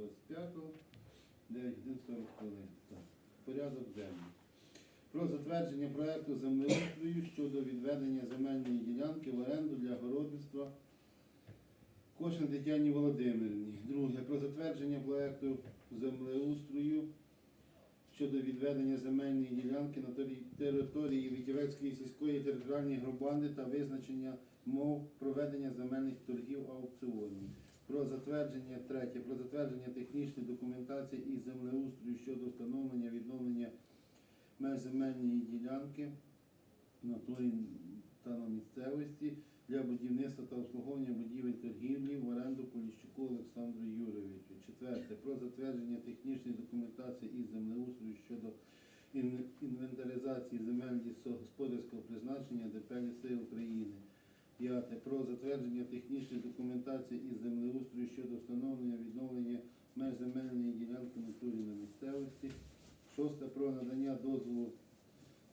11 25 9 годин 40 хвилин. Порядок денний. Про затвердження проекту землеустрою щодо відведення земельної ділянки в оренду для городництва Кошин Тетяні Володимирівні. Друге. Про затвердження проекту землеустрою щодо відведення земельної ділянки на території Вітівецької сільської територіальної громади та визначення мов проведення земельних торгів аукціонів. Про затвердження третє. Про затвердження технічної документації і землеустрою щодо встановлення відновлення меж земельної ділянки в натурі та на місцевості для будівництва та обслуговування будівель торгівлі в оренду Поліщуку Олександру Юровичу. Четверте. Про затвердження технічної документації і землеустрою щодо інвентаризації земель лісогосподарського призначення ДП «Ліси України. П'яте. Про затвердження технічної документації і землеустрою щодо встановлення відновлення меж земельної ділянки натурі на місцевості. Шосте. Про надання дозволу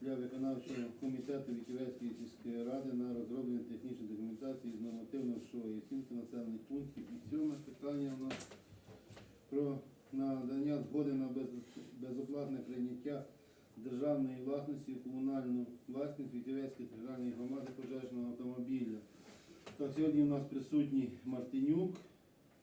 для виконавчого комітету Віківецької сільської ради на розроблення технічної документації з нормативно-грошової оцінки населених пунктів. І сьоме питання у нас про надання згоди на безоплатне прийняття державної власності комунальну власність Вітівецької територіальної громади пожежного автомобіля. Так, сьогодні у нас присутні Мартинюк,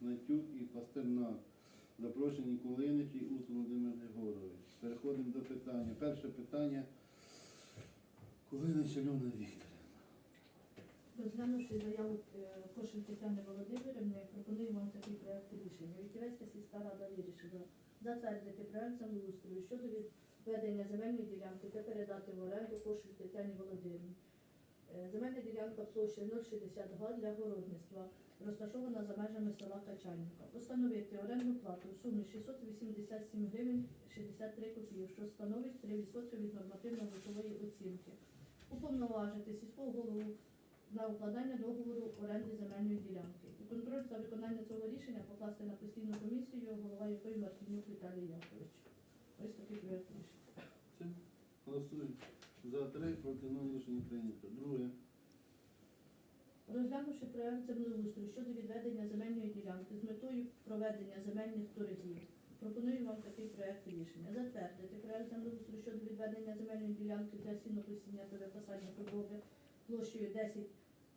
Натюк і Пастернак. Запрошені Кулинич і Ус Володимир Григорович. Переходимо до питання. Перше питання Кулинич Альона Вікторівна. Розглянувши заяву е, Кошель Тетяни Володимирівни, пропоную вам такий проект рішення. Вітівецька сільська рада вирішила затвердити проект землеустрою щодо відведення земельної ділянки та передати в оренду Кошель Тетяні Володимирівні. Е, Земельна ділянка площею 0,60 га для городництва, розташована за межами села Качальника. Постановити орендну плату в сумі 687 гривень 63 копійки, що становить 3% від нормативно-грошової оцінки. Уповноважити сільського голову на укладання договору оренди земельної ділянки. І контроль за виконання цього рішення покласти на постійну комісію, голова якої Мартинюк Віталій Якович. Ось такий проєкт рішення. Все. Голосуємо. За три, проти нуль рішення прийнято. Друге. Розглянувши проект землеустрою щодо відведення земельної ділянки з метою проведення земельних торгів, пропоную вам такий проект рішення. Затвердити проект землеустрою щодо відведення земельної ділянки для сінокосіння та випасання худоби площею 10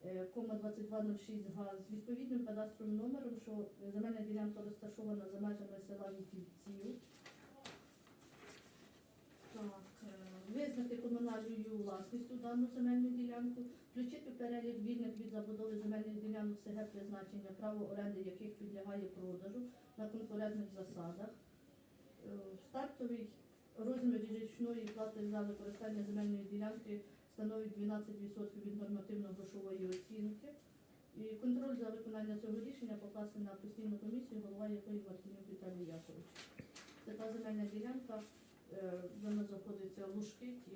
е, кома 2206 га з відповідним кадастровим номером, що земельна ділянка розташована за межами села Вітівців. Так, е, визнати комунальною власністю дану земельну ділянку, включити перелік вільних від забудови земельних ділянок СГ призначення, право оренди яких підлягає продажу на конкурентних засадах. Е, Стартовий розмір річної плати за використання земельної ділянки становить 12% від нормативно-грошової оцінки. І контроль за виконання цього рішення покласти на постійну комісію, голова якої Мартинюк Віталій Якович. Це та земельна ділянка, вона знаходиться в Лужкиті.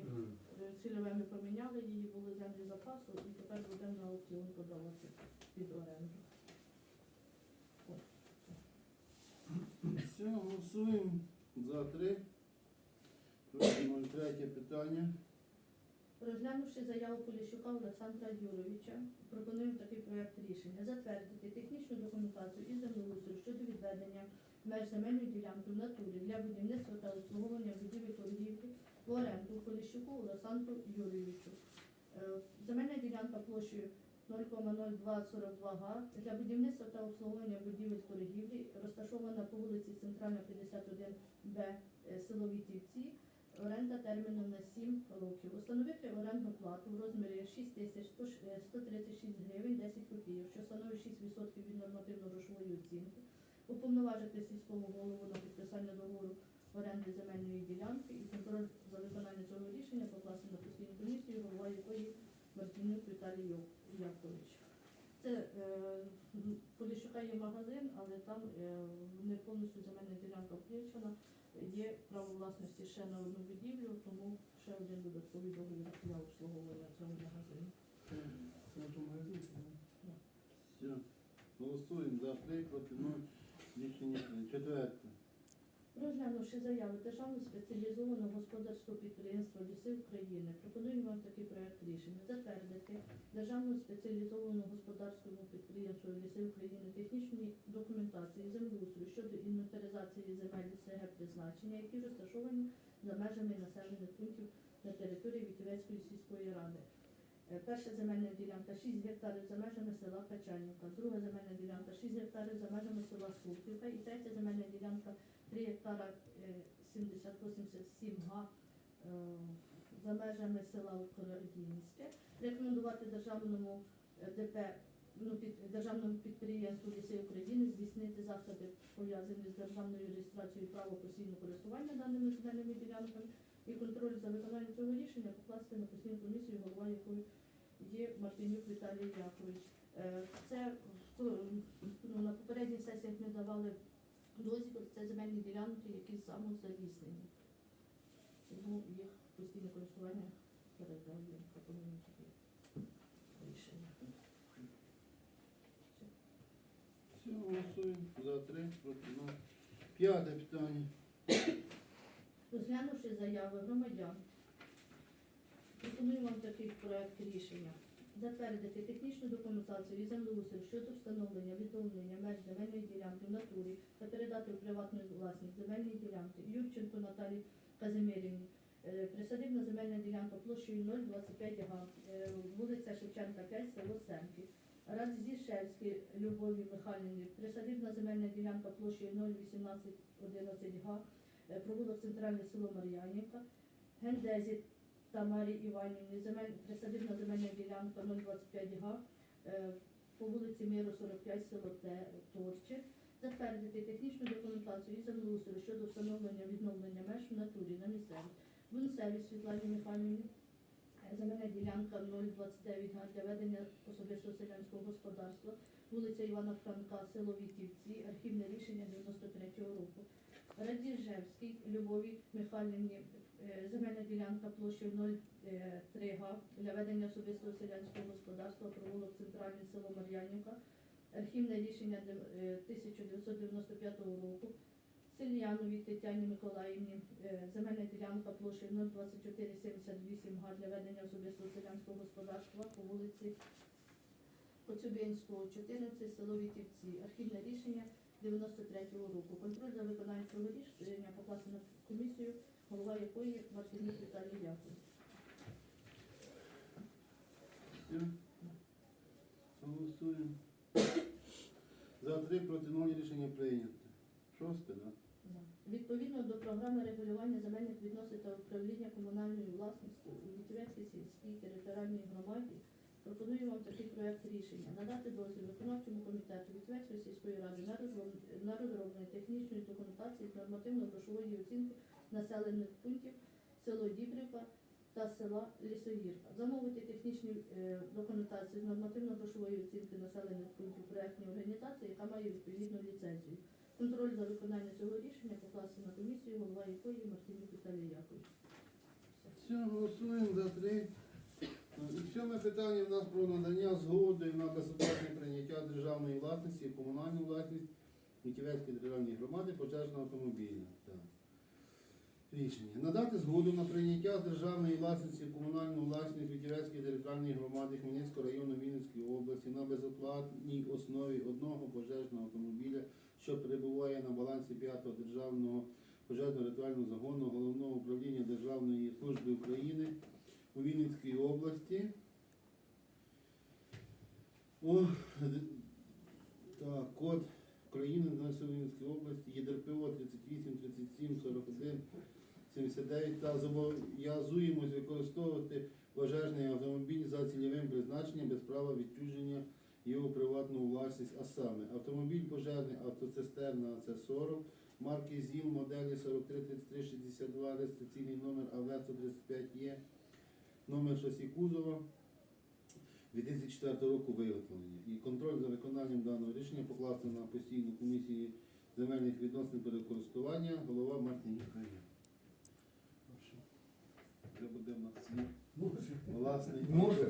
Е, Цільове ми поміняли її, були землі запасу, і тепер будемо на аукціон подавати під оренду. Все, голосуємо. За три. Проти. Третє питання. Розглянувши заяву Поліщука Олександра Юровича, пропонуємо такий проект рішення. Затвердити технічну документацію і землеустрою щодо відведення меж земельної ділянки в натурі для будівництва та обслуговування будівель торгівлі в оренду Поліщуку Олександру Юрійовичу. Е, Земельна ділянка площею 0,0242 га для будівництва та обслуговування будівель торгівлі розташована по вулиці Центральна 51Б е, село Вітівці. Оренда терміном на 7 років. Установити орендну плату в розмірі 6 тисяч 136 гривень 10 копійок, що становить 6% від нормативно-грошової оцінки. Уповноважити сільського голову на підписання договору оренди земельної ділянки і контроль за виконання цього рішення покласти на постійну комісію, голова якої Мартинюк Віталій Якович. Це е, Поліщука є магазин, але там е, не повністю земельна ділянка включена. Є право власності ще на одну будівлю, тому ще один додатковий договір для обслуговування цього магазину. Все. Голосуємо за проти нуль. Рішення. Четверте. Розглянувши заяви Державного спеціалізованого господарського підприємства Ліси України, пропонуємо вам такий проект рішення затвердити Державному спеціалізованому господарському підприємству Ліси України технічні документації землеустрою щодо інвентаризації земель СГ призначення, які розташовані за межами населених пунктів на території Вітівецької сільської ради. Е, Перша земельна ділянка 6 гектарів за межами села Качальника, друга земельна ділянка 6 гектарів за межами села Сурківка і третя земельна ділянка 3 гектара е, 7087 га е, за межами села Українське. Рекомендувати державному е, ДП ну, під, державному підприємству Ліси України здійснити заходи пов'язані з державною реєстрацією права постійного користування даними земельними ділянками і контроль за виконанням цього рішення покласти на постійну комісію, голова якої є Мартинюк Віталій Якович. Е, Це ну, на попередніх сесіях ми давали дозвіл, це земельні ділянки, які самозаліснені. Тому їх постійне користування передали, пропонуємо таке рішення. Все, голосуємо. За три, проти. П'яте питання. Розглянувши заяви громадян, пропоную вам такий проект рішення. Затвердити технічну документацію і землеустрою щодо встановлення відновлення меж земельної ділянки в натурі та передати у приватну власність земельної ділянки Юрченко Наталії Казимирівні. Е, Присадибна земельна ділянка площею 025 га, е, вулиця Шевченка 5, село Семки. Радзішевській Любові Михайлівні. Присадибна земельна ділянка площею 01811 га, провулок Центральне село Мар'янівка. Гендезі Тамарі Іванівні, земель, присадибна земельна ділянка 025 га, е, по вулиці Миру 45, село Торче. Затвердити технічну документацію і землеустрою щодо встановлення відновлення меж в натурі на місцеві. Гунцеві Світлані Михайлівні, е, земельна ділянка 029 га для ведення особистого селянського господарства, вулиця Івана Франка, село Вітівці, архівне рішення 93-го року. Радіжевській Любові Михайлівні, е, земельна ділянка площею 0,3 га для ведення особистого селянського господарства, провулок Центральне село Мар'янівка, архівне рішення е, 1995 року. Сельяновій Тетяні Миколаївні, е, земельна ділянка площею 02478 га для ведення особистого селянського господарства по вулиці Коцюбинського, 14, село Вітівці. Архівне рішення 93-го року. Контроль за виконанням цього рішення покласти на комісію, голова якої Мартинюк Віталій. Все. Голосуємо. За три, проти ноль рішення прийнято. Шосте, так? Да. Відповідно до програми регулювання земельних відносин та управління комунальною власністю у Вітівецькій сільській територіальній громаді пропоную вам такий проект рішення надати дозвіл виконавчому комітету Вітівецької сільської ради на розроблення технічної документації з нормативно-грошової оцінки населених пунктів село Дібрівка та села Лісогірка. Замовити технічну е, документацію з нормативно-грошової оцінки населених пунктів проектної організації, яка має відповідну ліцензію. Контроль за виконанням цього рішення покласти на комісію, голова якої Мартинюк Віталій Яковлевич. Все, голосуємо за три. Сьоме питання в нас про надання згоди на государственне прийняття державної власності і комунальну власність Вітівецької державної громади пожежного автомобіля. Так. Рішення. Надати згоду на прийняття державної власності і комунальну власність Вітівецької територіальної громади Хмельницького району Вінницької області на безоплатній основі одного пожежного автомобіля, що перебуває на балансі 5-го державного пожежно-рятувального загону головного управління Державної служби України у Вінницькій області. О, так, код країни на Вінницькій області, ЄДРПО 38 37 41 79 та зобов'язуємось використовувати пожежний автомобіль за цільовим призначенням без права відчуження його приватну власність, а саме автомобіль пожежний автоцистерна АЦ-40 марки ЗІЛ моделі 433362, реєстраційний номер АВ-135Е, номер шасі кузова 2004 року виготовлення. І контроль за виконанням даного рішення покласти на постійну комісію земельних відносин перекористування голова Мартинюк Район. Це буде в нас свій власний. Може.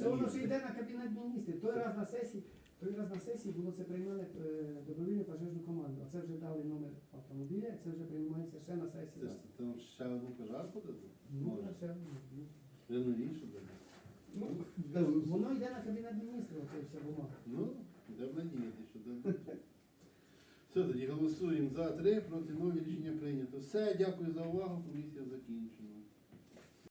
Це воно ж йде на кабінет міністрів. Той раз на сесії, той раз на сесії було це приймали е, добровільну пожежну команду. А це вже дали номер автомобіля, це вже приймається ще на Це сесії. ж там ще одну пожарку дадуть? Ну, Може. ще, ну, Вже новіше дадуть. ну, воно йде на кабінет міністрів, оце вся бумага. Ну, будемо надіяти, що дадуть. Все, тоді голосуємо за три, проти нуль, рішення прийнято. Все, дякую за увагу, комісія закінчена.